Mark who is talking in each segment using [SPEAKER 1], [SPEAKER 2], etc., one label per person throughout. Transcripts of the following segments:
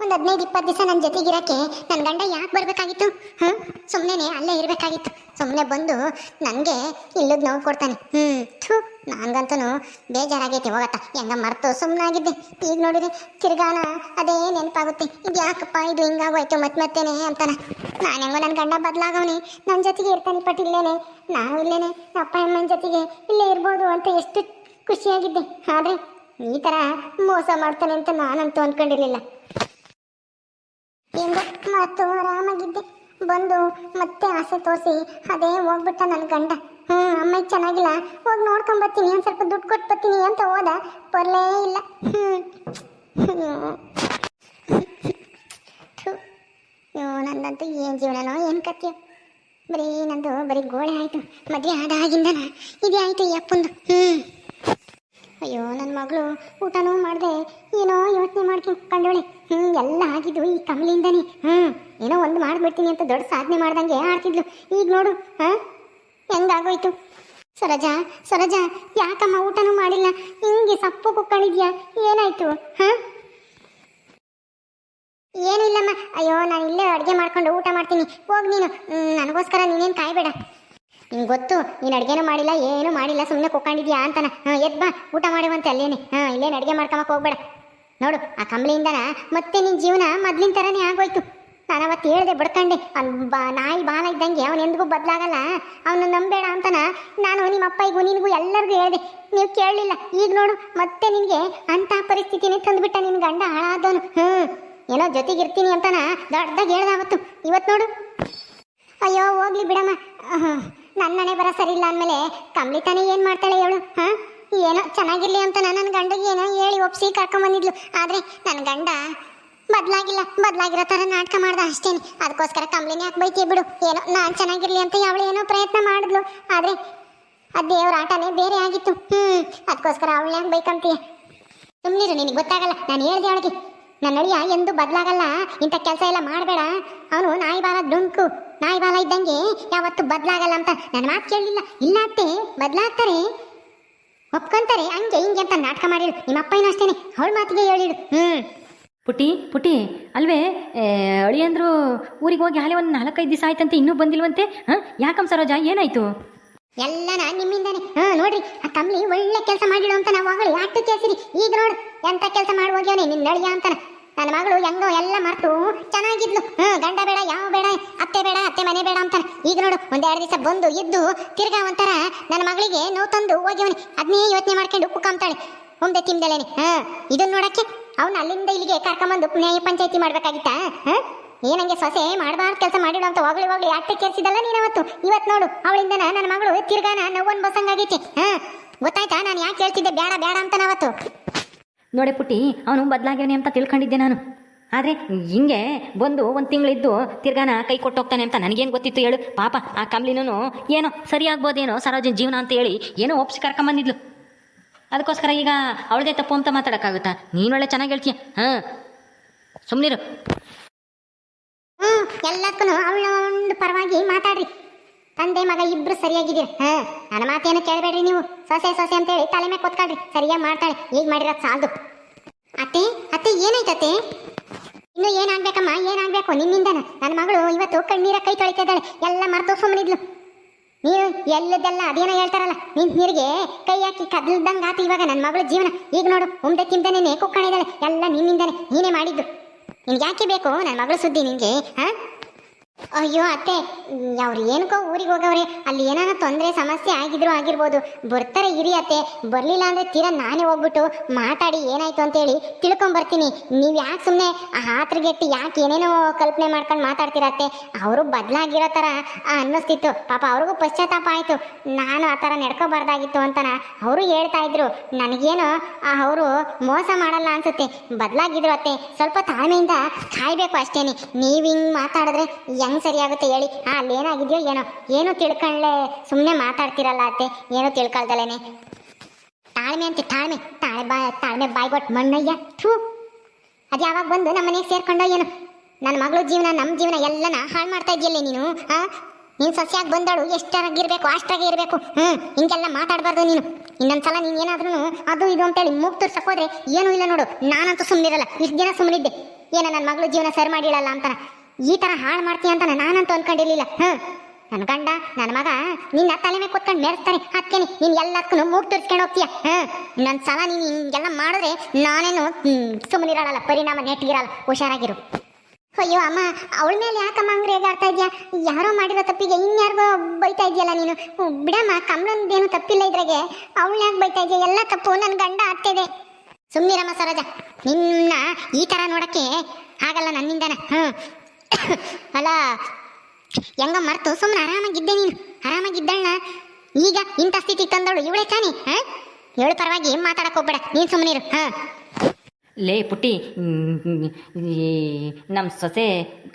[SPEAKER 1] ಒಂದು ಹದಿನೈದು, ಇಪ್ಪತ್ತು ದಿವಸ ನನ್ನ ಜೊತೆಗಿರಕ್ಕೆ ನನ್ನ ಗಂಡ ಯಾಕೆ ಬರಬೇಕಾಗಿತ್ತು? ಹ್ಮ್? ಸುಮ್ಮನೆ ಅಲ್ಲೇ ಇರಬೇಕಾಗಿತ್ತು. ಸುಮ್ಮನೆ ಬಂದು ನನಗೆ ಇಲ್ಲದ ನೋವು ಕೊಡ್ತಾನೆ. ಹ್ಮ್, ಥೂ ನನಗಂತೂ ಬೇಜಾರಾಗೈತೆ ಹೋಗತ್ತ. ಹೆಂಗ ಮರ್ತು ಸುಮ್ಮನಾಗಿದ್ದೆ ಈಗ ನೋಡಿದ್ರೆ ತಿರ್ಗಾನ ಅದೇ ನೆನಪಾಗುತ್ತೆ. ಇದು ಯಾಕಪ್ಪ ಇದು ಹಿಂಗಾಗೋಯ್ತು ಮತ್ತೆ ಮತ್ತೇನೆ ಅಂತಾನ. ನಾನು ಹೆಂಗೋ ನನ್ನ ಗಂಡ ಬದಲಾಗವನಿ. ನನ್ನ ಜೊತೆಗೆ ಇರ್ತಾನೆ, ಬಟ್ ಇಲ್ಲೇನೆ. ಇಲ್ಲೇನೆ. ಅಪ್ಪ, ಅಮ್ಮನ ಜೊತೆಗೆ ಇಲ್ಲೇ ಇರ್ಬೋದು ಅಂತ ಎಷ್ಟು ಖುಷಿಯಾಗಿದ್ದೆ. ಆದರೆ ಈ ತರ ಮೋಸ ಮಾಡ್ತಾನೆ ಅಂತ ನಾನಂತೂ ಅಂದ್ಕೊಂಡಿರ್ಲಿಲ್ಲ ಮತ್ತು ಆರಾಮಾಗಿದ್ದೆ. ಬಂದು ಮತ್ತೆ ಆಸೆ ತೋರಿಸಿ ಅದೇ ಹೋಗ್ಬಿಟ್ಟ ನನ್ನ ಗಂಡ. ಹ್ಞೂ ಅಮ್ಮ ಚೆನ್ನಾಗಿಲ್ಲ. ಹೋಗಿ ನೋಡ್ಕೊಂಬರ್ತೀನಿ ಒಂದು ಸ್ವಲ್ಪ ದುಡ್ಡು ಕೊಟ್ಟು ಬರ್ತೀನಿ ಅಂತ ಹೋದ. ಬರಲೇ ಇಲ್ಲ. ಹ್ಞೂ ನಂದಂತೂ ಏನು ಜೀವನನೋ, ಏನು ಕತ್ತೀಯ ಬರೀ ನಂದು ಬರೀ ಗೋಳೆ ಆಯಿತು. ಮದುವೆ ಆದಾಗಿಂದನ? ಇದೇ ಆಯಿತು ಈ ಅಪ್ಪಂದು. ಹ್ಞೂ ಅಯ್ಯೋ ನನ್ನ ಮಗಳು ಊಟನೂ ಮಾಡಿದೆ, ಏನೋ ಯೋಚನೆ ಮಾಡ್ಕೊಂಡು ಕಂಡೋಳೆ ಹ್ಞೂ ಎಲ್ಲ ಆಗಿದ್ದು ಈ ಕಮಲಿಂದನೇ. ಹ್ಞೂ ಏನೋ ಒಂದು ಮಾಡಿಬಿಡ್ತೀನಿ ಅಂತ ದೊಡ್ಡ ಸಾಧನೆ ಮಾಡ್ದಂಗೆ ಆಡ್ತಿದ್ಲು. ಈಗ ನೋಡು, ಹಾಂ? ಹೆಂಗಾಗೋಯ್ತು? ಸರೋಜಾ ಸರೋಜಾ, ಯಾಕಮ್ಮ ಊಟನೂ ಮಾಡಿಲ್ಲ? ಹಿಂಗೆ ಸಪ್ಪು ಕುಕ್ಕಳಿದ್ಯಾ? ಏನಾಯ್ತು, ಹಾಂ? ಏನೂ ಇಲ್ಲಮ್ಮ ಅಯ್ಯೋ, ನಾನು ಇಲ್ಲೇ ಅಡುಗೆ ಮಾಡ್ಕೊಂಡು ಊಟ ಮಾಡ್ತೀನಿ. ಹೋಗಿ ನೀನು. ನನಗೋಸ್ಕರ ನೀನೇನು ಕಾಯ್ಬೇಡ. ನಿಂಗೆ ಗೊತ್ತು, ನೀನು ಅಡುಗೆನೂ ಮಾಡಿಲ್ಲ, ಏನೂ ಮಾಡಿಲ್ಲ ಸುಮ್ಮನೆ ಕೊಕ್ಕೊಂಡಿದ್ಯಾ ಅಂತಾನ. ಹಾಂ, ಎದ್ ಬಾ, ಊಟ ಮಾಡುವಂತೆ ಅಲ್ಲೇನೆ. ಹಾಂ, ಇಲ್ಲೇನು ಅಡುಗೆ ಮಾಡ್ಕೊಂಬಕ್ಕೆ ಹೋಗ್ಬೇಡ. ನೋಡು, ಆ ಕಂಬಳಿಯಿಂದನ ಮತ್ತೆ ನಿನ್ನ ಜೀವನ ಮೊದ್ಲಿನ ಥರನೇ ಆಗೋಯ್ತು. ನಾನು ಅವತ್ತು ಹೇಳ್ದೆ, ಬಡ್ಕಂಡೆ. ಅವ್ನು ಬಾ, ನಾಯಿ ಬಾಲ ಇದ್ದಂಗೆ ಅವನು ಎಂದಿಗೂ ಬದಲಾಗಲ್ಲ. ಅವನು ನಂಬೇಡ ಅಂತಾನ. ನಾನು ನಿಮ್ಮ ಅಪ್ಪಗೂ ನಿನಗೂ ಎಲ್ಲರಿಗೂ ಹೇಳಿದೆ. ನೀವು ಕೇಳಲಿಲ್ಲ. ಈಗ ನೋಡು, ಮತ್ತೆ ನಿನಗೆ ಅಂಥ ಪರಿಸ್ಥಿತಿನೇ ತಂದುಬಿಟ್ಟ ನಿನ್ನ ಗಂಡ ಹಾಳಾದವನು. ಹ್ಞೂ ಏನೋ ಜೊತೆಗಿರ್ತೀನಿ ಅಂತಾನ. ದೊಡ್ಡದಾಗಿ ಹೇಳ್ದ ಅವತ್ತು. ಇವತ್ತು ನೋಡು. ಅಯ್ಯೋ, ಹೋಗ್ಲಿ ಬಿಡಮ್ಮ. ಆಹ್, ನನ್ನ ಮನೆ ಬರ ಸರಿ ಇಲ್ಲ ಅಂದಮೇಲೆ ಕಂಬಳಿ ತಾನೇ ಏನು ಮಾಡ್ತಾಳೆ ಹೇಳು ಹಾಂ? ಏನೋ ಚೆನ್ನಾಗಿರ್ಲಿ ಅಂತ ನಾನು ನನ್ನ ಗಂಡಗೆ ಏನೋ ಹೇಳಿ ಒಪ್ಸಿ ಕರ್ಕೊಂಬಂದಿದ್ಲು. ಆದರೆ ನನ್ನ ಗಂಡ ಬದಲಾಗಿಲ್ಲ ಬದಲಾಗಿರೋ ಥರ ನಾಟಕ ಮಾಡ್ದ ಅಷ್ಟೇನೆ. ಅದಕ್ಕೋಸ್ಕರ ಕಂಬಳಿನೇ ಯಾಕೆ ಬೈತೀಯ ಬಿಡು. ಏನೋ ನಾನು ಚೆನ್ನಾಗಿರ್ಲಿ ಅಂತ ಅವಳು ಏನೋ ಪ್ರಯತ್ನ ಮಾಡಿದ್ಲು. ಆದರೆ ಆ ದೇವ್ರ ಆಟನೇ ಬೇರೆ ಆಗಿತ್ತು. ಹ್ಞೂ ಅದಕ್ಕೋಸ್ಕರ ಅವಳು ಯಾಕೆ ಬೈಕಂತೀಯ? ಸುಮ್ಮನಿರು ನಿನಗೆ ಗೊತ್ತಾಗಲ್ಲ. ನಾನು ಹೇಳ್ದೆ ಅವಳಿಗೆ. ನನ್ನ ಅಳಿಯ ಎಂದು ಬದಲಾಗಲ್ಲ. ಇಂಥ ಕೆಲಸ ಎಲ್ಲ ಮಾಡಬೇಡ. ಅವನು ನಾಯಿ ಬಾಲ ಡುಂಕು ನಾಯಿ ಬಾಲ ಇದ್ದಂಗೆ ಯಾವತ್ತು ಬದಲಾಗಲ್ಲ ಅಂತ ನನ್ನ ಮಾತು ಕೇಳಲಿಲ್ಲ ಇಲ್ಲ ಅತ್ತೆ ಬದಲಾಗ್ತಾರೆ. ಒಪ್ಕೊಂತಾರೆ. ಹಂಗೆ ಹಿಂಗೆ ಅಂತ ನಾಟಕ ಮಾಡಿರು. ನಿಮ್ಮ ಅಪ್ಪನೂ ಅಷ್ಟೇನೆ. ಅವಳ ಮಾತಿಗೆ ಹೇಳಿಡು ಹ್ಞೂ
[SPEAKER 2] ಪುಟಿ ಪುಟಿ ಅಲ್ವೇ ಅಳಿಯಂದ್ರು ಊರಿಗೆ ಹೋಗಿ ಹಾಲೆ ಒಂದು ನಾಲ್ಕೈದು ದಿವಸ ಆಯ್ತಂತೆ ಇನ್ನೂ ಬಂದಿಲ್ವಂತೆ? ಹಾಂ? ಯಾಕಂ ಸರೋಜ ಏನಾಯ್ತು?
[SPEAKER 1] ನಾನು ನಿಮ್ಮಿಂದಾನೆ. ಹಾಂ ನೋಡ್ರಿ ಆ ಕಮ್ಲಿ ಒಳ್ಳೆ ಕೆಲಸ ಮಾಡಿಡು ಅಂತ ನಾವು ಆಗಲಿ. ಈಗ ನೋಡು ಎಂತ ಕೆಲಸ ಮಾಡಿ ಹೋಗ್ಯವನೆ? ನಿನ್ನ ನಳಿಯ ಅಂತಾನ. ನನ್ನ ಮಗಳು ಹೆಂಗೋ ಎಲ್ಲ ಮರ್ತು ಚೆನ್ನಾಗಿದ್ಲು. ಹ್ಮ್, ಗಂಡ ಬೇಡ, ಯಾವ ಬೇಡ, ಅತ್ತೆ ಬೇಡ, ಅತ್ತೆ ಮನೆ ಬೇಡ ಅಂತಾನೆ. ಈಗ ನೋಡು, ಒಂದೆರಡು ದಿವಸ ಬಂದು ಇದ್ದು ತಿರ್ಗಾ ಒಂಥರ ನನ್ನ ಮಗಳಿಗೆ ನೋವು ತಂದು ಹೋಗ್ಯವನಿ. ಅದನ್ನೇ ಯೋಚನೆ ಮಾಡ್ಕೊಂಡು ಉಪ್ಪು ಕಾಮ್ತಾಳೆ ಒಂದೆ ತಿಂದಲೇನೆ ಹಾ ಇದನ್ನ ನೋಡಕ್ಕೆ ಅವ್ನ ಅಲ್ಲಿಂದ ಇಲ್ಲಿಗೆ ಕರ್ಕೊಂಬಂದು ನ್ಯಾಯ ಪಂಚಾಯತಿ ಮಾಡ್ಬೇಕಾಗಿತ್ತಾ? ಹಾ? ಏನಂಗೆ ಸೊಸೆ ಮಾಡಬಾರ್ದು ಕೆಲಸ ಮಾಡಿಡು ಅಂತ ಹೋಗ್ಲಿ ಹೋಗ್ಲಿ ಅಟ್ಟೆ ಕೇಳಿಸಿದಲ್ಲ ನೀನು ಅವತ್ತು? ಇವತ್ತು ನೋಡು ಅವಳಿಂದ ನನ್ನ ಮಗಳು ತಿರ್ಗಾನ ನೋವನ್ ಬಸಂಗಾಗೈತಿ. ಹಾ, ಗೊತ್ತಾಯ್ತಾ? ನಾನು ಯಾಕೆ ಹೇಳ್ತಿದ್ದೆ? ಬೇಡ ಬೇಡ ಅಂತ ನಾವತ್ತು
[SPEAKER 2] ನೋಡೆ ಪುಟ್ಟಿ, ಅವನು ಬದಲಾಗ್ಯಾನೆ ಅಂತ ತಿಳ್ಕೊಂಡಿದ್ದೆ ನಾನು. ಆದರೆ ಹಿಂಗೆ ಬಂದು ಒಂದು ತಿಂಗಳಿದ್ದು ತಿರ್ಗಾನ ಕೈ ಕೊಟ್ಟು ಹೋಗ್ತಾನೆ ಅಂತ ನನಗೇನು ಗೊತ್ತಿತ್ತು ಹೇಳು? ಪಾಪ, ಆ ಕಮ್ಲಿನೂ ಏನೋ ಸರಿಯಾಗ್ಬೋದೇನೋ ಸರೋಜಿನ ಜೀವನ ಅಂತ ಹೇಳಿ ಏನೋ ಒಪ್ಸಿ ಕರ್ಕೊಂಬಂದಿದ್ಲು. ಅದಕ್ಕೋಸ್ಕರ ಈಗ ಅವಳದೇ ತಪ್ಪು ಅಂತ ಮಾತಾಡೋಕ್ಕಾಗುತ್ತಾ? ಒಳ್ಳೆ ಚೆನ್ನಾಗಿ ಹೇಳ್ತೀಯ? ಹಾಂ. ಸುಮ್ಮನಿರು
[SPEAKER 1] ಹ್ಞೂ ಎಲ್ಲಕ್ಕೂ ಅವಳ ಪರವಾಗಿ ಮಾತಾಡ್ರಿ. ತಂದೆ ಮಗ ಇಬ್ರು ಸರಿಯಾಗಿದ್ದೀರಿ? ಹಾ, ನನ್ನ ಮಾತೇನು ಕೇಳಬೇಡ್ರಿ ನೀವು. ಸೊಸೆ ಸೊಸೆ ಅಂತೇಳಿ ತಲೆ ಮೇಲೆ ಕೊತ್ಕೊಳ್ರಿ. ಸರಿಯಾಗಿ ಮಾಡ್ತಾಳೆ. ಈಗ ಮಾಡಿರೋದು ಸಾಲದು. ಅತ್ತೆ ಅತ್ತೆ ಏನಾಯ್ತತ್ತೆ ಇನ್ನು ಏನಾಗ್ಬೇಕಮ್ಮ ಏನಾಗ್ಬೇಕು ನಿನ್ನಿಂದನ? ನನ್ನ ಮಗಳು ಇವತ್ತು ಕಣ್ಣೀರ ಕೈ ತೊಳಿತಿದ್ದಾಳೆ. ಎಲ್ಲ ಮರೆತು ಸುಮ್ಮನಿದ್ಲು ನೀವು ಎಲ್ಲದೆಲ್ಲ ಅದೇನೋ ಹೇಳ್ತಾರಲ್ಲ ನಿನ್ ನೀರಿಗೆ ಕೈ ಹಾಕಿ ಕದಲ್ದಂಗೆ ಆತು ಇವಾಗ ನನ್ನ ಮಗಳ ಜೀವನ. ಈಗ ನೋಡು ಉಮ್ದೆ ತಿಂತಾನೆ ಕುಕ್ಕಣಿದ್ದಾಳೆ. ಎಲ್ಲ ನಿನ್ನಿಂದಾನೆ. ನೀನೇ ಮಾಡಿದ್ದು. ನಿನ್ಗೆ ಯಾಕೆ ಬೇಕು? ನನ್ನ ಮಗಳ ಸುದ್ದಿ ನಿನಗೆ, ಹಾ? ಅಯ್ಯೋ ಅತ್ತೆ, ಅವ್ರು ಏನಕ್ಕೋ ಊರಿಗೆ ಹೋಗವ್ರೆ, ಅಲ್ಲಿ ಏನಾನ ತೊಂದರೆ, ಸಮಸ್ಯೆ ಆಗಿದ್ರು ಆಗಿರ್ಬೋದು. ಬರ್ತಾರೆ ಇರಿ ಅತ್ತೆ, ಬರಲಿಲ್ಲ ಅಂದರೆ ತೀರಾ ನಾನೇ ಹೋಗ್ಬಿಟ್ಟು ಮಾತಾಡಿ ಏನಾಯ್ತು ಅಂತೇಳಿ ತಿಳ್ಕೊಂಬರ್ತೀನಿ. ನೀವು ಯಾಕೆ ಸುಮ್ಮನೆ ಹಾತ್ರಗೆಟ್ಟು ಯಾಕೆ ಏನೇನೋ ಕಲ್ಪನೆ ಮಾಡ್ಕೊಂಡು ಮಾತಾಡ್ತೀರ ಅತ್ತೆ? ಅವರು ಬದಲಾಗಿರೋ ಥರ ಅನ್ನಿಸ್ತಿತ್ತು. ಪಾಪ ಅವ್ರಿಗೂ ಪಶ್ಚಾತ್ತಾಪ ಆಯಿತು. ನಾನು ಆ ಥರ ನಡ್ಕೋಬಾರ್ದಾಗಿತ್ತು ಅಂತಾನ ಅವರು ಹೇಳ್ತಾ ಇದ್ರು. ನನಗೇನು ಅವರು ಮೋಸ ಮಾಡಲ್ಲ ಅನ್ಸುತ್ತೆ. ಬದಲಾಗಿದ್ರು ಅತ್ತೆ. ಸ್ವಲ್ಪ ತಾಳ್ಮೆಯಿಂದ ಕಾಯ್ಬೇಕು ಅಷ್ಟೇನೆ. ನೀವು ಹಿಂಗೆ ಮಾತಾಡಿದ್ರೆ ಸರಿಯಾಗುತ್ತೆ ಹೇಳಿ. ಆ ಏನಾಗಿದ್ಯೋ ಏನೋ. ಏನು ತಿಳ್ಕೊಳ್ಳೆ. ಸುಮ್ಮನೆ ಮಾತಾಡ್ತಿರಲ್ಲ ಅತ್ತೆ. ಏನೋ ತಿಳ್ಕೊಳ್ದಲೇನೆ ತಾಳ್ಮೆ ಅಂತೆ, ತಾಳ್ಮೆ. ತಾಳೆ ಬಾ, ತಾಳ್ಮೆ ಬಾಯ್ಗೊಟ್ಟು ಮಣ್ಣಯ್ಯ. ಥೂ. ಅದು ಯಾವಾಗ ಬಂದು ನಮ್ಮ ಮನೆಗೆ ಸೇರ್ಕೊಂಡೋ ಏನು. ನನ್ನ ಮಗಳ ಜೀವನ ನಮ್ಮ ಜೀವನ ಎಲ್ಲನ ಹಾಳು ಮಾಡ್ತಾ ಇದೆಯಲ್ಲ ನೀನು ಆ ನೀನು ಸಸ್ಯಾಗಿ ಬಂದಾಳು, ಎಷ್ಟರಾಗಿರ್ಬೇಕು ಅಷ್ಟಾಗೆ ಇರಬೇಕು ಹ್ಞೂ ಹಿಂಗೆಲ್ಲ ಮಾತಾಡಬಾರ್ದು ನೀನು. ಇನ್ನೊಂದ್ಸಲ ನೀನು ಏನಾದ್ರೂ ಅದು ಇದು ಅಂತೇಳಿ ಮೂಗ್ ತುರ್ಸಕ್ ಹೋದ್ರೆ ಏನೂ ಇಲ್ಲ ನೋಡು. ನಾನಂತೂ ಸುಮ್ಮನಿರಲ್ಲ ಇಷ್ಟು ದಿನ ಸುಮ್ಮನಿದ್ದೆ ಏನೋ ನನ್ನ ಮಗಳು ಜೀವನ ಸರಿ ಮಾಡಿಳಲ್ಲ ಅಂತಾನ. ಈ ತರ ಹಾಳು ಮಾಡ್ತೀಯ ಅಂತ ನಾನಂತೂ ಅನ್ಕೊಂಡಿರ್ಲಿಲ್ಲ. ಹ್ಮ್. ನನ್ನ ಗಂಡ ನನ್ನ ಮಗ, ನಿನ್ನ ತಲೆ ಮೇಲೆ ಕೂತ್ಕೊಂಡು ಮೆರೆಸ್ತಾನೆ. ಹತ್ತೇನೆ ನೀನ್ ಎಲ್ಲಕ್ಕೂ ಮೂಗ್ ತೋರಿಸ್ಕೊಂಡು ಹೋಗ್ತೀಯ. ಹ್ಮ್. ನನ್ ಸಲ ನೀನ್ ಹಿಂಗೆಲ್ಲ ಮಾಡಿದ್ರೆ ನಾನೇನು ಸುಮ್ಮನಿರಲ್ಲ ಪರಿಣಾಮ ನೆಟ್ಟಿಗಿರಲ್ಲ. ಹುಷಾರಾಗಿರು. ಅಯ್ಯೋ ಅಮ್ಮ, ಅವಳ ಮೇಲೆ ಯಾಕಮ್ಮ ಅಂಗ್ರಿ ಆಡ್ತಾ ಇದ್ಯಾ? ಯಾರೋ ಮಾಡಿರೋ ತಪ್ಪಿಗೆ ಇನ್ಯಾರಿಗೋ ಬೈತಾ ಇದೆಯಲ್ಲ ನೀನು? ಬಿಡಮ್ಮ, ಕಮಲಂದೇನು ತಪ್ಪಿಲ್ಲ ಇದ್ರಾಗೆ. ಅವಳು ಯಾಕೆ ಬೈತಾ ಇದೆಯಾ? ಎಲ್ಲ ತಪ್ಪು ನನ್ನ ಗಂಡ ಆಗ್ತಿದೆ ಸುಮ್ಮನಿರಮ್ಮ ಸರೋಜ, ನಿನ್ನ ಈ ಥರ ನೋಡಕ್ಕೆ ಆಗಲ್ಲ ನನ್ನಿಂದನ. ಹ್ಞೂ ಅಲ್ಲ ಹೆಂಗ ಮರ್ತು ಸುಮ್ಮನೆ ಆರಾಮಾಗಿದ್ದೆ ನೀನು. ಆರಾಮಾಗಿದ್ದಣ್ಣ ಈಗ ಇಂಥ ಸ್ಥಿತಿ ತಂದವಳು ಇವಳೆ ತಾನೆ ಹಾಂ ಹೇಳು ಪರವಾಗಿ ಮಾತಾಡಕ್ಕೆ ಹೋಗ್ಬೇಡ. ನೀನು ಸುಮ್ಮನಿರು ಹಾಂ.
[SPEAKER 2] ಲೇ ಪುಟ್ಟಿ ನಮ್ಮ ಸೊಸೆ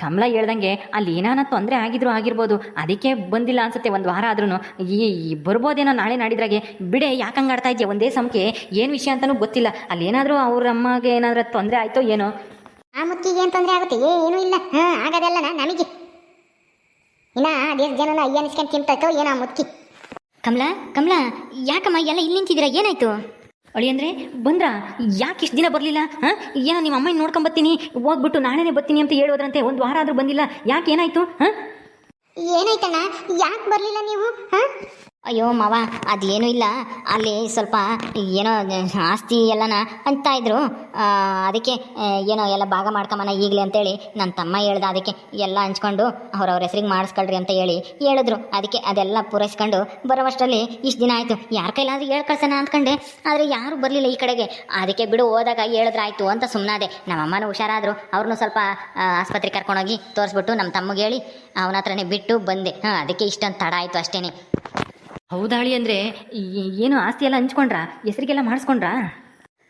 [SPEAKER 2] ಕಮಲ ಹೇಳ್ದಂಗೆ ಅಲ್ಲಿ ಏನಾನ ತೊಂದರೆ ಆಗಿದ್ರು ಆಗಿರ್ಬೋದು. ಅದಕ್ಕೆ ಬಂದಿಲ್ಲ ಅನ್ಸುತ್ತೆ ಒಂದು ವಾರ ಆದ್ರೂ ಈ ಬರ್ಬೋದೇನೋ ನಾಳೆ ನಾಡಿದ್ರಾಗೆ. ಬಿಡೆ ಯಾಕಂಗೆ ಆಡ್ತಾ ಇದೆಯಾ? ಒಂದೇ ಸಮಕ್ಕೆ ಏನು ವಿಷಯ ಅಂತಲೂ ಗೊತ್ತಿಲ್ಲ. ಅಲ್ಲಿ ಏನಾದರೂ ಅವ್ರ ಅಮ್ಮಗೆ ಏನಾದರೂ ತೊಂದರೆ ಆಯಿತೋ ಏನೋ.
[SPEAKER 1] ಏನು ತೊಂದರೆ ಆಗುತ್ತೆ? ಏನೂ ಇಲ್ಲ. ಹಾಂ ಆಗೋದಲ್ಲ ನಮಗೆ. ಇನ್ನ ಅದೇನು ಜನ ಅಯ್ಯ ಅನಿಸ್ಕೊಂಡು ತಿಂತಾಯ್ತೋ ಏನೋ ಆ ಮುತ್ಕಿ.
[SPEAKER 3] ಕಮಲಾ ಕಮಲಾ ಯಾಕಮ್ಮ ಎಲ್ಲ ಇಲ್ಲಿ ನಿಂತಿದ್ದೀರಾ? ಏನಾಯ್ತು?
[SPEAKER 2] ಅಳಿ ಅಂದರೆ ಬಂದ್ರ? ಯಾಕೆ ಇಷ್ಟು ದಿನ ಬರಲಿಲ್ಲ? ಹಾಂ ಏನೋ ನಿಮ್ಮ ಅಮ್ಮನ ನೋಡ್ಕೊಂಬತ್ತೀನಿ ಹೋಗ್ಬಿಟ್ಟು ನಾಳೆನೇ ಬರ್ತೀನಿ ಅಂತ ಹೇಳೋದ್ರಂತೆ ಒಂದು ವಾರ ಆದರೂ ಬಂದಿಲ್ಲ. ಯಾಕೆ ಏನಾಯ್ತು? ಹಾಂ?
[SPEAKER 1] ಏನಾಯ್ತಣ್ಣ? ಯಾಕೆ ಬರಲಿಲ್ಲ ನೀವು? ಹಾಂ?
[SPEAKER 3] ಅಯ್ಯೋ ಮಾವ, ಅದೇನು ಇಲ್ಲ. ಅಲ್ಲಿ ಸ್ವಲ್ಪ ಏನೋ ಆಸ್ತಿ ಎಲ್ಲನ ಅಂತ ಇದ್ರು. ಅದಕ್ಕೆ ಏನೋ ಎಲ್ಲ ಭಾಗ ಮಾಡ್ಕೊಂಬನ ಈಗಲೇ ಅಂತೇಳಿ ನನ್ನ ತಮ್ಮ ಹೇಳ್ದ, ಅದಕ್ಕೆ ಎಲ್ಲ ಹಂಚ್ಕೊಂಡು ಅವ್ರವ್ರ ಹೆಸ್ರಿಗೆ ಮಾಡಿಸ್ಕೊಳ್ರಿ ಅಂತ ಹೇಳಿ ಹೇಳಿದ್ರು. ಅದಕ್ಕೆ ಅದೆಲ್ಲ ಪೂರೈಸ್ಕೊಂಡು ಬರೋವಷ್ಟರಲ್ಲಿ ಇಷ್ಟು ದಿನ ಆಯಿತು. ಯಾರ ಕೈಲಾದ್ರೂ ಹೇಳಿ ಕಳ್ಸೋಣ ಅಂದ್ಕೊಂಡೆ. ಆದರೆ ಯಾರೂ ಬರಲಿಲ್ಲ ಈ ಕಡೆಗೆ. ಅದಕ್ಕೆ ಬಿಡು, ಹೋದಾಗ ಹೇಳಿದ್ರಾಯ್ತು ಅಂತ ಸುಮ್ಮನಾದೆ ನಮ್ಮಮ್ಮನೂ ಹುಷಾರಾದ್ರು. ಅವ್ರನ್ನೂ ಸ್ವಲ್ಪ ಆಸ್ಪತ್ರೆಗೆ ಕರ್ಕೊಂಡೋಗಿ ತೋರಿಸ್ಬಿಟ್ಟು ನಮ್ಮ ತಮ್ಮಗೆ ಹೇಳಿ ಅವನ ಹತ್ರನೇ ಬಿಟ್ಟು ಬಂದೆ. ಹಾಂ, ಅದಕ್ಕೆ ಇಷ್ಟೊಂದು ತಡ ಆಯಿತು ಅಷ್ಟೇ
[SPEAKER 2] ಹೌದಾಳಿ ಅಂದರೆ ಏನು ಆಸ್ತಿ ಎಲ್ಲ ಹಂಚ್ಕೊಂಡ್ರ? ಹೆಸರಿಗೆಲ್ಲ ಮಾಡಿಸ್ಕೊಂಡ್ರಾ?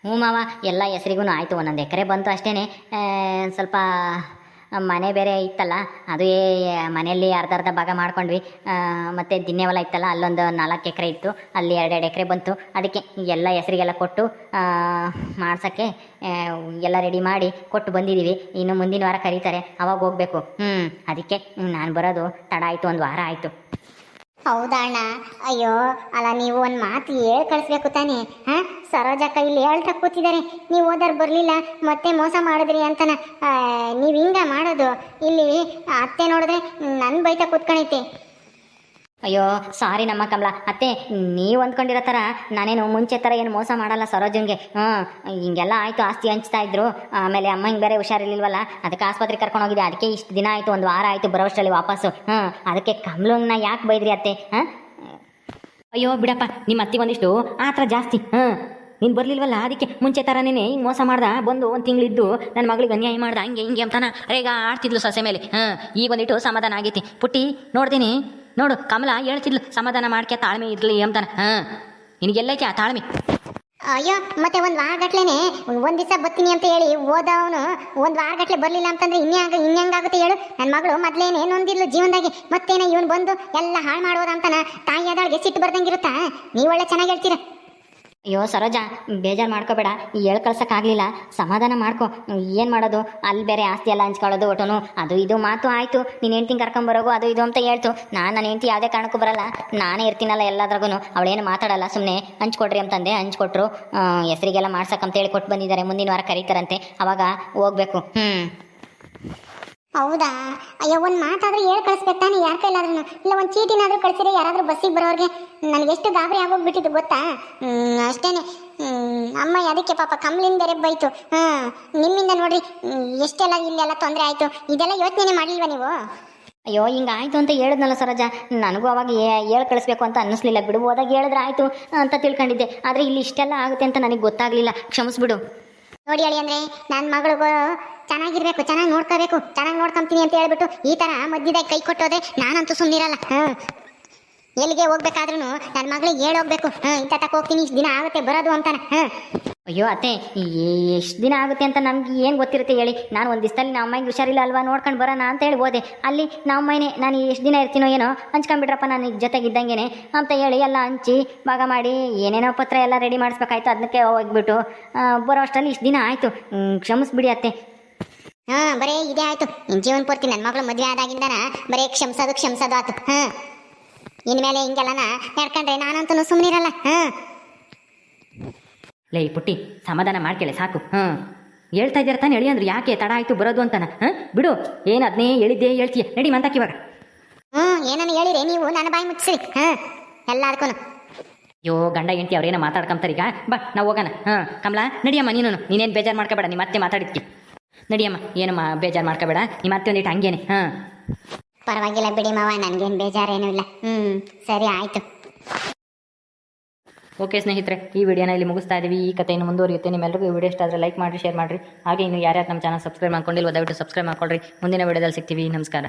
[SPEAKER 3] ಹ್ಞೂ ಮಾವ, ಎಲ್ಲ ಹೆಸರಿಗೂ ಆಯಿತು. ಒಂದೊಂದು ಎಕರೆ ಬಂತು ಅಷ್ಟೇ ಸ್ವಲ್ಪ ಮನೆ ಬೇರೆ ಇತ್ತಲ್ಲ, ಅದು ಮನೆಯಲ್ಲಿ ಅರ್ಧ ಅರ್ಧ ಭಾಗ ಮಾಡ್ಕೊಂಡ್ವಿ. ಮತ್ತು ದಿನ್ನೆ ಹೊಲ ಇತ್ತಲ್ಲ, ಅಲ್ಲೊಂದು ನಾಲ್ಕು ಎಕರೆ ಇತ್ತು. ಅಲ್ಲಿ ಎರಡೆರಡು ಎಕರೆ ಬಂತು. ಅದಕ್ಕೆ ಎಲ್ಲ ಹೆಸರಿಗೆಲ್ಲ ಕೊಟ್ಟು ಮಾಡ್ಸೋಕ್ಕೆ ಎಲ್ಲ ರೆಡಿ ಮಾಡಿ ಕೊಟ್ಟು ಬಂದಿದ್ದೀವಿ ಇನ್ನು ಮುಂದಿನ ವಾರ ಕರೀತಾರೆ. ಅವಾಗ ಹೋಗಬೇಕು. ಹ್ಞೂ ಅದಕ್ಕೆ ನಾನು ಬರೋದು ತಡ ಆಯಿತು, ಒಂದು ವಾರ ಆಯಿತು.
[SPEAKER 1] ಹೌದಾ ಅಯ್ಯೋ, ಅಲ್ಲ, ನೀವು ಒಂದು ಮಾತು ಹೇಳಿ ಕಳಿಸ್ಬೇಕು ತಾನೇ? ಹಾಂ? ಸರೋಜಕ್ಕ ಇಲ್ಲಿ ಹೇಳ್ತಾ ಕೂತಿದ್ದಾರೆ ನೀವು ಓದರ್ ಬರಲಿಲ್ಲ, ಮತ್ತೆ ಮೋಸ ಮಾಡಿದ್ರಿ ಅಂತನ. ನೀವು ಹಿಂಗ ಮಾಡೋದು. ಇಲ್ಲಿ ಅತ್ತೆ ನೋಡಿದ್ರೆ ನನ್ನ ಬೈತಾ ಕೂತ್ಕೊಂಡೈತೆ
[SPEAKER 3] ಅಯ್ಯೋ ಸಾರಿ ನಮ್ಮ ಕಮಲ. ಅತ್ತೆ ನೀವು ಅಂದ್ಕೊಂಡಿರೋ ಥರ ನಾನೇನು ಮುಂಚೆ ಥರ ಏನು ಮೋಸ ಮಾಡಲ್ಲ ಸರೋಜನ್ಗೆ. ಹ್ಞೂ ಹಿಂಗೆಲ್ಲ ಆಯಿತು, ಆಸ್ತಿ ಹಂಚ್ತಾ ಇದ್ರು. ಆಮೇಲೆ ಅಮ್ಮ ಹಿಂಗೆ ಬೇರೆ ಹುಷಾರಿರ್ಲಿಲ್ವಲ್ಲ? ಅದಕ್ಕೆ ಆಸ್ಪತ್ರೆಗೆ ಕರ್ಕೊಂಡು ಹೋಗಿದ್ದೆ. ಅದಕ್ಕೆ ಇಷ್ಟು ದಿನ ಆಯಿತು, ಒಂದು ವಾರ ಆಯಿತು ಬರೋಷ್ಟರಲ್ಲಿ ವಾಪಸ್ಸು. ಹ್ಞೂ ಅದಕ್ಕೆ ಕಮಲನ್ನ ಯಾಕೆ ಬೈದ್ರಿ ಅತ್ತೆ? ಹಾಂ?
[SPEAKER 2] ಅಯ್ಯೋ, ಬಿಡಪ್ಪ ನಿಮ್ಮ ಅತ್ತಿ ಒಂದಿಷ್ಟು ಆ ಥರ ಜಾಸ್ತಿ. ಹಾಂ ನೀನು ಬರಲಿಲ್ವಲ್ಲ? ಅದಕ್ಕೆ ಮುಂಚೆ ಥರನೇ ಹಿಂಗೆ ಮೋಸ ಮಾಡ್ದ? ಬಂದು ಒಂದು ತಿಂಗಳಿದ್ದು ನನ್ನ ಮಗಳಿಗೆ ಅನ್ಯಾಯ ಮಾಡ್ದ? ಹಂಗೆ, ಹಿಂಗೆ ಅಂತಾನ. ರೇಗ ಆಡ್ತಿದ್ಲು ಸೊಸೆ ಮೇಲೆ. ಹಾಂ ಈಗ ಒಂದಿಟ್ಟು ಸಮಾಧಾನ ಆಗೈತಿ. ಪುಟ್ಟಿ, ನೋಡ್ತೀನಿ. ನೋಡು, ಕಮಲ ಹೇಳ್ತಿದ್ಲು, ಸಮಾಧಾನ ಮಾಡ್ಕೆ ತಾಳ್ಮೆ ಇರಲಿ ಅಂತಾನೆ. ಹಾಂ ನಿನಗೆಲ್ಲೈತೆ ಆ ತಾಳ್ಮೆ?
[SPEAKER 1] ಅಯ್ಯೋ, ಮತ್ತೆ ಒಂದು ವಾರಗಟ್ಲೆನೆ ಒಂದು ದಿವಸ ಬರ್ತೀನಿ ಅಂತ ಹೇಳಿ ಓದವನು ಒಂದು ವಾರಗಟ್ಲೆ ಬರಲಿಲ್ಲ ಅಂತಂದ್ರೆ ಇನ್ಯಾಂಗ ಇನ್ಯಂಗಾಗುತ್ತೆ ಹೇಳು? ನನ್ನ ಮಗಳು ಮೊದಲೇನೆ ನೊಂದಿದ್ಲು ಜೀವನದಾಗೆ, ಮತ್ತೇನೆ ಇವನು ಬಂದು ಎಲ್ಲ ಹಾಳು ಮಾಡೋದಂತನ ತಾಯಿಯಾದಳಿಗೆ ಸಿಟ್ಟು ಬರ್ದಂಗಿರುತ್ತಾ? ಒಳ್ಳೆ ಚೆನ್ನಾಗಿ ಹೇಳ್ತೀರ.
[SPEAKER 3] ಅಯ್ಯೋ ಸರೋಜ, ಬೇಜಾರು ಮಾಡ್ಕೋಬೇಡ. ಹೇಳ್ ಕಳ್ಸೋಕ್ಕಾಗಲಿಲ್ಲ ಸಮಾಧಾನ ಮಾಡ್ಕೊ. ಏನು ಮಾಡೋದು? ಅಲ್ಲಿ ಬೇರೆ ಆಸ್ತಿ ಎಲ್ಲ ಹಂಚ್ಕೊಳ್ಳೋದು ಒಟ್ಟನು. ಅದು ಇದು ಮಾತು ಆಯಿತು. ನೀನು ಹೆಂಡ್ತಿನ ಕರ್ಕೊಂಬರೋಗು ಅದು ಇದು ಅಂತ ಹೇಳ್ತು. ನಾನು ನನ್ನ ಹೆಂಡ್ತಿ ಯಾವುದೇ ಕಾರಣಕ್ಕೂ ಬರಲ್ಲ. ನಾನೇ ಇರ್ತೀನಲ್ಲ ಎಲ್ಲದ್ರಾಗೂ ಅವಳೇನು ಮಾತಾಡಲ್ಲ ಸುಮ್ಮನೆ ಹಂಚ್ಕೊಡ್ರಿ ಅಂತಂದೆ. ಹಂಚ್ಕೊಟ್ರು. ಹೆಸರಿಗೆಲ್ಲ ಮಾಡ್ಸಕ್ಕಂತ ಹೇಳಿ ಕೊಟ್ಟು ಬಂದಿದ್ದಾರೆ. ಮುಂದಿನ ವಾರ ಕರೀತಾರಂತೆ. ಅವಾಗ ಹೋಗ್ಬೇಕು. ಹ್ಞೂ
[SPEAKER 1] ಹೌದಾ? ಅಯ್ಯೋ ಒಂದು ಮಾತಾದ್ರೂ ಹೇಳಿ ಕಳಿಸ್ಬೇಕು ತಾನೆ ಯಾರ ಕೈಲಾದ್ರೂ ಇಲ್ಲ ಒಂದು ಚೀಟಿನಾದ್ರೂ ಕಳಿಸಿದ್ರೆ ಯಾರಾದ್ರೂ ಬಸ್ಸಿಗೆ ಬರೋರಿಗೆ. ನನಗೆ ಎಷ್ಟು ಗಾಬರಿ ಆಗೋಗ್ಬಿಟ್ಟಿದ್ದು ಗೊತ್ತಾ? ಹ್ಮ್, ಅಷ್ಟೇನೆ. ಅಮ್ಮ ಅದಕ್ಕೆ ಪಾಪ ಕಮ್ಲಿಂದ ಬೇರೆ ಬೈತು. ಹಾಂ ನಿಮ್ಮಿಂದ ನೋಡ್ರಿ ಎಷ್ಟೆಲ್ಲ ಇಲ್ಲೆಲ್ಲ ತೊಂದರೆ ಆಯಿತು. ಇದೆಲ್ಲ ಯೋಚನೆ ಮಾಡಲಿಲ್ವಾ ನೀವು?
[SPEAKER 3] ಅಯ್ಯೋ ಹಿಂಗಾಯ್ತು ಅಂತ ಹೇಳಿದ್ನಲ್ಲ ಸರಜ. ನನಗೂ ಅವಾಗ ಹೇಳಿ ಕಳಿಸ್ಬೇಕು ಅಂತ ಅನ್ನಿಸ್ಲಿಲ್ಲ. ಬಿಡು ಹೋದಾಗ ಹೇಳಿದ್ರೆ ಆಯಿತು ಅಂತ ತಿಳ್ಕೊಂಡಿದ್ದೆ. ಆದರೆ ಇಲ್ಲಿ ಇಷ್ಟೆಲ್ಲ ಆಗುತ್ತೆ ಅಂತ ನನಗೆ ಗೊತ್ತಾಗಲಿಲ್ಲ. ಕ್ಷಮಿಸ್ಬಿಡು.
[SPEAKER 1] ನೋಡಿ ಹೇಳಿ ಅಂದ್ರೆ ನನ್ನ ಮಗಳಿಗೂ ಚೆನ್ನಾಗಿರ್ಬೇಕು, ಚೆನ್ನಾಗಿ ನೋಡ್ಕೋಬೇಕು, ಚೆನ್ನಾಗಿ ನೋಡ್ಕೊಂತೀನಿ ಅಂತ ಹೇಳ್ಬಿಟ್ಟು ಈ ಥರ ಮಧ್ಯದಾಗ ಕೈ ಕೊಟ್ಟೋದೆ ನಾನಂತೂ ಸುಮ್ಮನಿರಲ್ಲ ಹಾಂ. ಎಲ್ಲಿಗೆ ಹೋಗ್ಬೇಕಾದ್ರೂ ನನ್ನ ಮಗಳಿಗೆ ಹೇಳೋಗ್ಬೇಕು ಹಾಂ, ಇಂಥ ತಕ್ಕ ಹೋಗ್ತೀನಿ, ಇಷ್ಟು ದಿನ ಆಗುತ್ತೆ, ಬರೋದು ಅಂತಾನೆ. ಹಾಂ.
[SPEAKER 3] ಅಯ್ಯೋ ಅತ್ತೆ ಎಷ್ಟು ದಿನ ಆಗುತ್ತೆ ಅಂತ ನಮ್ಗೆ ಏನು ಗೊತ್ತಿರುತ್ತೆ ಹೇಳಿ. ನಾನು ಒಂದು ದಿವಸದಲ್ಲಿ ನಮ್ಮ ಅಮ್ಮಗೆ ಹುಷಾರಿಲ್ಲ ಅಲ್ವಾ, ನೋಡ್ಕೊಂಡು ಬರೋಣ ಅಂತ ಹೇಳಿ ಹೋದೆ. ಅಲ್ಲಿ ನಮ್ಮ ಅಮ್ಮನೇ ನಾನು ಎಷ್ಟು ದಿನ ಇರ್ತೀನೋ ಏನೋ, ಹಂಚ್ಕೊಂಡ್ಬಿಟ್ರಪ್ಪ ನಾನು ಈಗ ಜೊತೆಗಿದ್ದಂಗೆ ಅಂತ ಹೇಳಿ ಎಲ್ಲ ಹಂಚಿ ಭಾಗ ಮಾಡಿ ಏನೇನೋ ಪತ್ರ ಎಲ್ಲ ರೆಡಿ ಮಾಡಿಸ್ಬೇಕಾಯ್ತು ಅದಕ್ಕೆ ಹೋಗ್ಬಿಟ್ಟು. ಬರೋ ಅಷ್ಟರಲ್ಲಿ ಇಷ್ಟು ದಿನ ಆಯಿತು. ಕ್ಷಮಿಸ್ಬಿಡಿ ಅತ್ತೆ.
[SPEAKER 1] ಹಾಂ ಬರೇ ಇದೇ ಆಯ್ತು. ನಿನ್ ಜೀವನ ಪೂರ್ತಿ ನನ್ನ ಮಗಳು ಮದುವೆ ಆದಾಗಿಂದನ ಬರೀ ಕ್ಷಮಿಸೋದು ಕ್ಷಮಿಸೋದು ಆತು. ಹಾಂ. ಇನ್ಮೇಲೆ ಹಿಂಗೆಲ್ಲನ ನಡ್ಕೊಂಡ್ರೆ ನಾನಂತೂ ಸುಮ್ಮನಿರಲ್ಲ ಹಾಂ.
[SPEAKER 2] ಲೇ ಪುಟ್ಟಿ ಸಮಾಧಾನ ಮಾಡ್ಕೆಳೆ ಸಾಕು. ಹಾಂ. ಹೇಳ್ತಾ ಇದ್ದೀರ ತಾನೆ ಹೇಳಿ ಅಂದ್ರೆ ಯಾಕೆ ತಡ ಆಯಿತು ಬರೋದು ಅಂತಾನ? ಹಾಂ? ಬಿಡು. ಏನು ಅದ್ನೇ ಹೇಳಿದ್ದೆ ಹೇಳ್ತೀಯ? ನಡಿ ಮಂತಾಕಿ ಇವಾಗ.
[SPEAKER 1] ಹ್ಞೂ ಏನನ್ನು ಹೇಳಿರಿ ನೀವು? ನನ್ನ ಬಾಯಿ ಮುಚ್ಚಿರಿ. ಹಾಂ. ಎಲ್ಲದಕ್ಕೂ
[SPEAKER 2] ಅಯ್ಯೋ ಗಂಡ ಹೆಂಡತಿ ಅವ್ರೇನೋ ಮಾತಾಡ್ಕೊಂತಾರೆ ಈಗ ಬಾ ನಾವು ಹೋಗೋಣ. ಹಾಂ. ಕಮಲಾ ನಡಿಯಮ್ಮ ನೀನು ನೀನೇನು ಬೇಜಾರು ಮಾಡ್ಕೋಬೇಡ ನೀ ಮತ್ತೆ ಮಾತಾಡಿದ್ಕಿ. ನಡಿಯಮ್ಮ ಏನಮ್ಮ ಬೇಜಾರು ಮಾಡ್ಕೋಬೇಡ. ನಿಮ್ಮ ಮತ್ತೆ ಒಂದಿಟ್ಟು ಹಂಗೇನೆ ಹಾಂ.
[SPEAKER 1] ಪರವಾಗಿಲ್ಲ ಬಿಡಿ ಮಾವ ನನಗೇನು ಬೇಜಾರೇನೂ ಇಲ್ಲ. ಹ್ಞೂ ಸರಿ ಆಯಿತು.
[SPEAKER 2] ಓಕೆ ಸ್ನೇಹಿತರೆ ಈ ವಿಡಿಯೋನ ಇಲ್ಲಿ ಮುಗಿಸ್ತಾ ಇದ್ದೀವಿ ಈ ಕಥೆಯನ್ನು ಮುಂದುವರಿಯುತ್ತೆ. ನಿಮ್ಮೆಲ್ಲರಿಗೂ ಈ ವಿಡಿಯೋ ಇಷ್ಟ ಆದರೆ ಲೈಕ್ ಮಾಡಿರಿ ಶೇರ್ ಮಾಡಿರಿ. ಹಾಗೆ ಇನ್ನು ಯಾರ್ಯಾರು ನಮ್ಮ ಚಾನಲ್ ಸಬ್ಸ್ಕ್ರೈಬ್ ಮಾಡ್ಕೊಂಡಿಲ್ಲ ದಯವಿಟ್ಟು ಸಬ್ಸ್ಕ್ರೈಬ್ ಮಾಡ್ಕೊಳ್ರಿ. ಮುಂದಿನ ವಿಡಿಯೋದಲ್ಲಿ ಸಿಗ್ತೀವಿ. ನಮಸ್ಕಾರ.